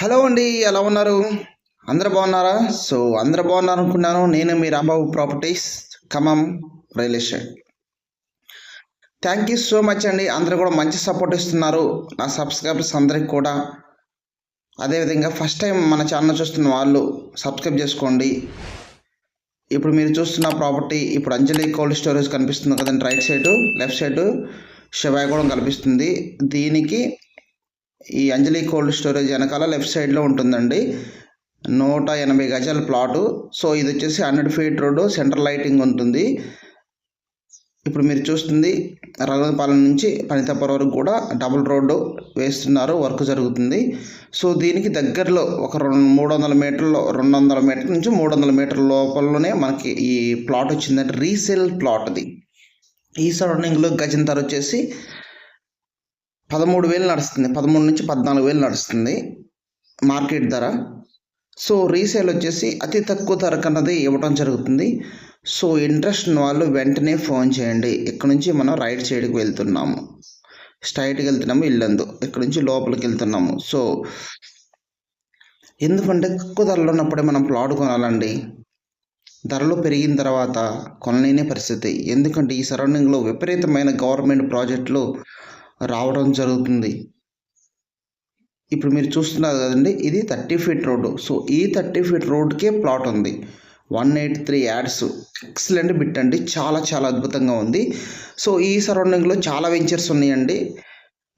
Hello అండి ఎలా ఉన్నారు? అందరు బాగున్నారా? సో అందరు బాగున్నారు అనుకున్నాను నేను మీ Rambabu properties Khammam real estate. Thank you so much అండి. అందరూ కూడా మంచి సపోర్ట్ ఇస్తున్నారు. నా సబ్స్క్రైబర్స్ అందరికి కూడా. అదేవిధంగా ఫస్ట్ టైం మన ఛానల్ చూస్తున్న వాళ్ళు సబ్స్క్రైబ్ చేసుకోండి. ఇప్పుడు మీరు చూస్తున్న ప్రాపర్టీ ఇప్పుడు అంజలి కోల్డ్ స్టోరేజ్ కనిపిస్తుంది కదండి right side left side Sivayagudem కనిపిస్తుంది. దీనికి ఈ అంజలి కోల్డ్ స్టోరేజ్ వెనకాల లెఫ్ట్ సైడ్లో ఉంటుందండి. నూట ఎనభై గజాల ప్లాటు. సో ఇది వచ్చేసి hundred feet road centre lighting ఉంటుంది. ఇప్పుడు మీరు చూస్తుంది రఘుపాలెం నుంచి పనితప్పర వరకు కూడా డబుల్ రోడ్డు వేస్తున్నారు వర్క్ జరుగుతుంది. సో దీనికి దగ్గరలో ఒక రెండు మూడు వందల మీటర్లు రెండు వందల మీటర్ల నుంచి మూడు వందల మీటర్ల లోపలనే మనకి ఈ ప్లాట్ వచ్చిందంటే రీసేల్ ప్లాట్ అది. ఈ సరౌండింగ్లో గజం ధర వచ్చేసి పదమూడు వేలు నడుస్తుంది. పదమూడు నుంచి పద్నాలుగు వేలు నడుస్తుంది మార్కెట్ ధర. సో రీసేల్ వచ్చేసి అతి తక్కువ ధర కన్నది ఇవ్వడం జరుగుతుంది. సో ఇంట్రెస్ట్ ఉన్న వాళ్ళు వెంటనే ఫోన్ చేయండి. ఇక్కడ నుంచి మనం రైట్ సైడ్కి వెళ్తున్నాము. స్ట్రైట్కి వెళ్తున్నాము ఇల్లందు. ఇక్కడ నుంచి లోపలికి వెళ్తున్నాము. సో ఎందుకంటే తక్కువ ధరలో ఉన్నప్పుడే మనం ప్లాట్ కొనాలండి. ధరలు పెరిగిన తర్వాత కొనలేని పరిస్థితి. ఎందుకంటే ఈ సరౌండింగ్లో విపరీతమైన గవర్నమెంట్ ప్రాజెక్టులు రావడం జరుగుతుంది. ఇప్పుడు మీరు చూస్తున్నారు కదండి ఇది థర్టీ ఫీట్ రోడ్డు. సో ఈ థర్టీ ఫీట్ రోడ్కే ప్లాట్ ఉంది. One eight three yards. Excellent bit అండి. చాలా చాలా అద్భుతంగా ఉంది. సో ఈ సరౌండింగ్లో చాలా వెంచర్స్ ఉన్నాయండి.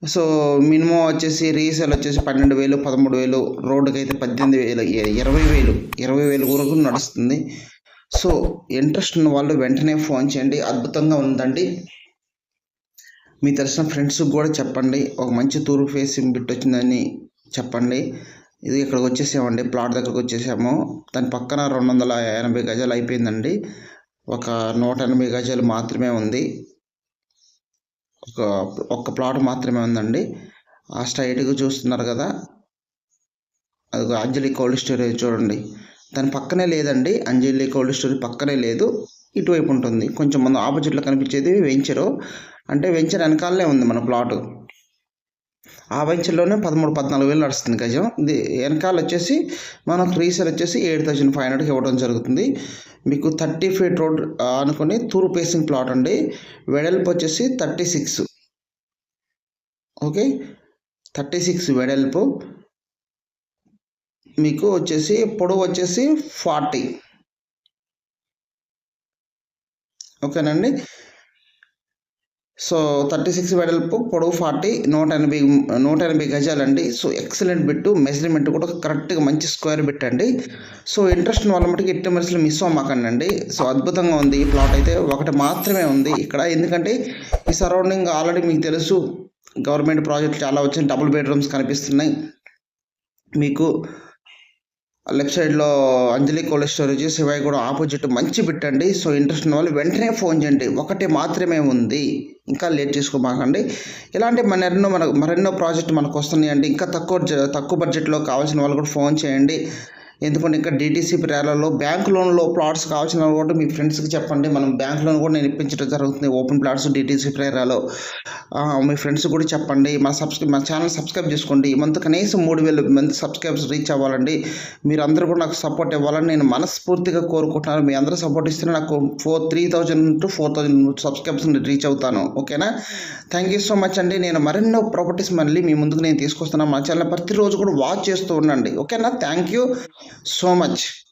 సో మినిమం వచ్చేసి రీసేల్ వచ్చేసి పన్నెండు వేలు పదమూడు వేలు రోడ్డుకి అయితే పద్దెనిమిది వేలు ఇరవై వేలు ఇరవై వేలు వరకు నడుస్తుంది. సో ఇంట్రెస్ట్ ఉన్న వాళ్ళు వెంటనే ఫోన్ చేయండి. అద్భుతంగా ఉందండి. మీ తెలిసిన ఫ్రెండ్స్కి కూడా చెప్పండి. ఒక మంచి తూర్పు ఫేసింగ్ బిట్ వచ్చిందని చెప్పండి. ఇది ఇక్కడికి వచ్చేసామండి. ప్లాట్ దగ్గరకు వచ్చేసాము. దాని పక్కన రెండు వందల ఎనభై గజాలు అయిపోయిందండి. ఒక నూట ఎనభై గజాలు మాత్రమే ఉంది. ఒక ఒక్క ప్లాట్ మాత్రమే ఉందండి. ఆ స్ట్రైట్గా చూస్తున్నారు కదా. అది అంజలి కోల్డ్ స్టోరేజ్ చూడండి. దాని పక్కనే లేదండి. అంజలి కోల్డ్ స్టోరేజ్ పక్కనే లేదు. ఇటువైపు ఉంటుంది. కొంచెం మన ఆపోజిట్లో కనిపించేది వెంచరు అంటే వెంచర్ వెనకాలనే ఉంది మన ప్లాట్. ఆ వెంచర్లోనే పదమూడు పద్నాలుగు వేలు నడుస్తుంది గజం. ఇది వెనకాల వచ్చేసి మనకు రీసేల్ వచ్చేసి ఎయిట్ థౌజండ్ ఫైవ్ హండ్రెడ్కి ఇవ్వడం జరుగుతుంది. మీకు థర్టీ ఫీట్ రోడ్ అనుకుని తూరు పేసింగ్ ప్లాట్ అండి. వెడల్పు వచ్చేసి thirty six. Okay? Thirty six వెడల్పు. మీకు వచ్చేసి పొడవు వచ్చేసి ఫార్టీ. ఓకేనండి? సో థర్టీ సిక్స్ వెడల్పు పొడవు ఫార్టీ నూట ఎనభై నూట ఎనభై గజాలండి. సో ఎక్సలెంట్ బిట్టు మెజర్మెంట్ కూడా కరెక్ట్గా మంచి స్క్వేర్ బిట్ అండి సో ఇంట్రెస్ట్ వాళ్ళ మటుకు ఎట్టి మనుషులు మిస్ అవ్వమాకండి అండి సో అద్భుతంగా ఉంది ఈ ప్లాట్ అయితే ఒకటి మాత్రమే ఉంది ఇక్కడ. ఎందుకంటే ఈ సరౌండింగ్ ఆల్రెడీ మీకు తెలుసు గవర్నమెంట్ ప్రాజెక్ట్ చాలా వచ్చాయి డబుల్ బెడ్రూమ్స్ కనిపిస్తున్నాయి. మీకు లెఫ్ట్ సైడ్లో అంజలి కోల్డ్ స్టోరేజ్ శివాయి కూడా ఆపోజిట్ మంచి పెట్టండి సో ఇంట్రెస్ట్ ఉన్న వాళ్ళు వెంటనే ఫోన్ చేయండి. ఒకటి మాత్రమే ఉంది. ఇంకా లేట్ చేసుకోమాకండి. ఇలాంటి మరెన్నో మన మరెన్నో ప్రాజెక్ట్ మనకు వస్తున్నాయండి ఇంకా తక్కువ తక్కువ బడ్జెట్లో కావాల్సిన వాళ్ళు కూడా ఫోన్ చేయండి. ఎందుకంటే ఇంకా డీటీసీ ప్రేరలో బ్యాంక్ లోన్లో ప్లాట్స్ కావాల్సిన కూడా మీ ఫ్రెండ్స్కి చెప్పండి. మనం బ్యాంక్ లోన్ కూడా నేను ఇప్పించడం జరుగుతుంది. ఓపెన్ ప్లాట్స్ డీటీసీ ప్రేరాలో మీ ఫ్రెండ్స్ కూడా చెప్పండి. మా సబ్స్క్రైబ్ మా ఛానల్ సబ్స్క్రైబ్ చేసుకోండి. ఈ మంత్ కనీసం మూడు వేలు మంది సబ్స్క్రైబ్స్ రీచ్ అవ్వాలండి. మీరు అందరూ కూడా నాకు సపోర్ట్ ఇవ్వాలని నేను మనస్ఫూర్తిగా కోరుకుంటున్నాను. మీ అందరూ సపోర్ట్ ఇస్తే నాకు four three thousand to four thousand subscribes reach అవుతాను. ఓకేనా? థ్యాంక్ యూ సో మచ్ అండి. నేను మరెన్నో ప్రాపర్టీస్ మళ్ళీ మీ ముందుకు నేను తీసుకొస్తున్నాను. మా ఛానల్ ప్రతిరోజు కూడా వాచ్ చేస్తూ ఉండండి. ఓకేనా? Thank you. So much